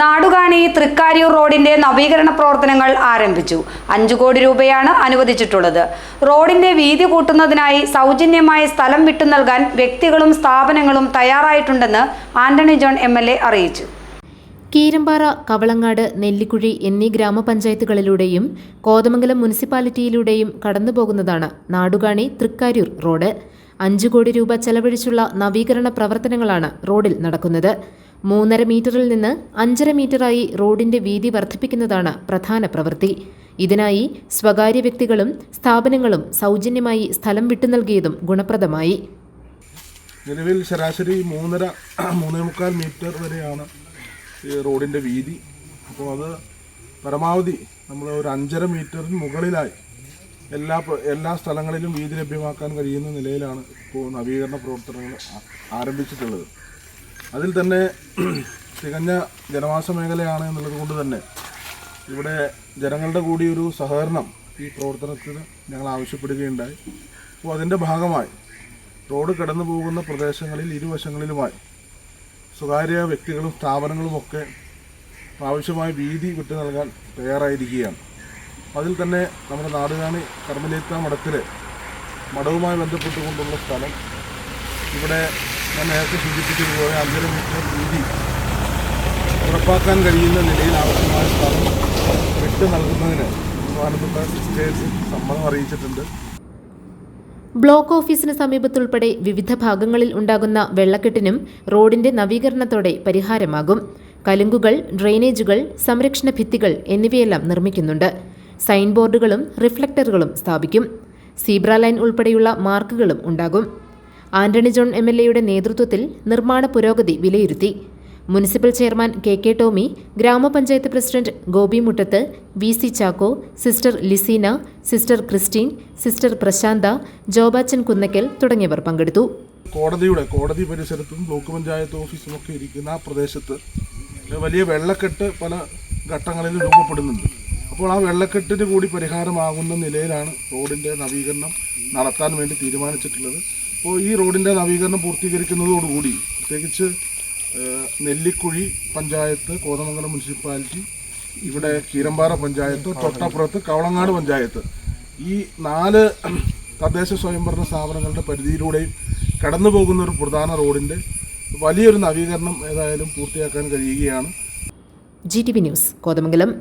നാടുകാണി തൃക്കാര്യൂർ റോഡിന്റെ നവീകരണ പ്രവർത്തനങ്ങൾ ആരംഭിച്ചു. അഞ്ചു കോടി രൂപയാണ് അനുവദിച്ചിട്ടുള്ളത്. റോഡിന്റെ വീതി കൂട്ടുന്നതിനായി സൗജന്യമായ സ്ഥലം വിട്ടു നൽകാൻ വ്യക്തികളും സ്ഥാപനങ്ങളും തയ്യാറായിട്ടുണ്ടെന്ന് ആന്റണി ജോൺ എം അറിയിച്ചു. കീരമ്പാറ കവളങ്ങാട് നെല്ലിക്കുഴി എന്നീ ഗ്രാമപഞ്ചായത്തുകളിലൂടെയും കോതമംഗലം മുനിസിപ്പാലിറ്റിയിലൂടെയും കടന്നുപോകുന്നതാണ് നാടുകാണി തൃക്കാര്യൂർ റോഡ്. അഞ്ചു കോടി രൂപ ചെലവഴിച്ചുള്ള നവീകരണ പ്രവർത്തനങ്ങളാണ് റോഡിൽ നടക്കുന്നത്. മൂന്നര മീറ്ററിൽ നിന്ന് അഞ്ചര മീറ്ററായി റോഡിന്റെ വീതി വർദ്ധിപ്പിക്കുന്നതാണ് പ്രധാന പ്രവൃത്തി. ഇതിനായി സ്വകാര്യ വ്യക്തികളും സ്ഥാപനങ്ങളും സൗജന്യമായി സ്ഥലം വിട്ടു നൽകിയതും ഗുണപ്രദമായി. നിലവിൽ ശരാശരി മൂന്നര മൂന്നേ മുക്കാൽ മീറ്റർ വരെയാണ് ഈ റോഡിന്റെ വീതി. അപ്പോൾ അത് പരമാവധി നമ്മൾ ഒരു അഞ്ചര മീറ്ററിന് മുകളിലായി എല്ലാ എല്ലാ സ്ഥലങ്ങളിലും വീതി ലഭ്യമാക്കാൻ കഴിയുന്ന നിലയിലാണ് ഇപ്പോൾ നവീകരണ പ്രവർത്തനങ്ങൾ ആരംഭിച്ചിട്ടുള്ളത്. അതിൽ തന്നെ തികഞ്ഞ ജനവാസ മേഖലയാണ് എന്നുള്ളത് കൊണ്ട് തന്നെ ഇവിടെ ജനങ്ങളുടെ കൂടി ഒരു സഹകരണം ഈ പ്രവർത്തനത്തിന് ഞങ്ങൾ ആവശ്യപ്പെടുകയുണ്ടായി. അപ്പോൾ അതിന്റെ ഭാഗമായി റോഡ് കടന്നു പോകുന്ന പ്രദേശങ്ങളിൽ ഇരുവശങ്ങളിലുമായി സ്വകാര്യ വ്യക്തികളും സ്ഥാപനങ്ങളും ഒക്കെ ആവശ്യമായ വീതി വിട്ടു നൽകാൻ തയ്യാറായിരിക്കുകയാണ്. അതിൽ തന്നെ നമ്മുടെ നാടുകാണി കർമ്മലേത്ത മഠത്തിലെ മഠവുമായി ബന്ധപ്പെട്ടുകൊണ്ടുള്ള സ്ഥലം. ഇവിടെ ഞാൻ നേരത്തെ സൂചിപ്പിച്ചതുപോലെ മീറ്റർ രീതി ഉറപ്പാക്കാൻ കഴിയുന്ന നിലയിൽ ആവശ്യമായ സ്ഥലം വിട്ടു നൽകുന്നതിന് ബഹുമാനപ്പെട്ട സിസ്റ്റേഴ്സ് സമ്മതം അറിയിച്ചിട്ടുണ്ട്. ബ്ലോക്ക് ഓഫീസിന് സമീപത്തുൾപ്പെടെ വിവിധ ഭാഗങ്ങളിൽ ഉണ്ടാകുന്ന വെള്ളക്കെട്ടിനും റോഡിന്റെ നവീകരണത്തോടെ പരിഹാരമാകും. കലുങ്കുകൾ ഡ്രെയിനേജുകൾ സംരക്ഷണ ഭിത്തികൾ എന്നിവയെല്ലാം നിർമ്മിക്കുന്നുണ്ട്. സൈൻ ബോർഡുകളും റിഫ്ലക്ടറുകളും സ്ഥാപിക്കും. സീബ്ര ലൈൻ ഉൾപ്പെടെയുള്ള മാർക്കുകളും ഉണ്ടാകും. ആന്റണി ജോൺ എം എൽ എയുടെ നേതൃത്വത്തിൽ നിർമ്മാണ പുരോഗതി വിലയിരുത്തി. Municipal chairman K K Tomy ഗ്രാമപഞ്ചായത്ത് president Gopi Muttath V C Chacko sister Liseena sister Christine sister Prashantha Jobachan Kunnakkal തുടങ്ങിയവർ പങ്കെടുത്തു. കോടതിയുടെ കോടതി പരിസരത്തും ബ്ലോക്ക് പഞ്ചായത്ത് ഓഫീസും ഒക്കെ ഇരിക്കുന്ന ആ പ്രദേശത്ത് വലിയ വെള്ളക്കെട്ട് പല ഘട്ടങ്ങളിലും രൂപപ്പെടുന്നുണ്ട്. അപ്പോൾ ആ വെള്ളക്കെട്ടിന് കൂടി പരിഹാരമാകുന്ന നിലയിലാണ് റോഡിന്റെ നവീകരണം നടത്താൻ വേണ്ടി തീരുമാനിച്ചിട്ടുള്ളത്. അപ്പോൾ ഈ റോഡിന്റെ നവീകരണം പൂർത്തീകരിക്കുന്നതോടുകൂടി പ്രത്യേകിച്ച് നെല്ലിക്കുഴി പഞ്ചായത്ത് കോതമംഗലം മുനിസിപ്പാലിറ്റി ഇവിടെ കീരമ്പാറ പഞ്ചായത്ത് തൊട്ടപ്പുറത്ത് കവളങ്ങാട് പഞ്ചായത്ത്. ഈ നാല് തദ്ദേശ സ്വയംഭരണ സ്ഥാപനങ്ങളുടെ പരിധിയിലൂടെയും കടന്നു പോകുന്ന ഒരു പ്രധാന റോഡിന്റെ വലിയൊരു നവീകരണം ഏതായാലും പൂർത്തിയാക്കാൻ കഴിയുകയാണ്. G T V news Kothamangalam.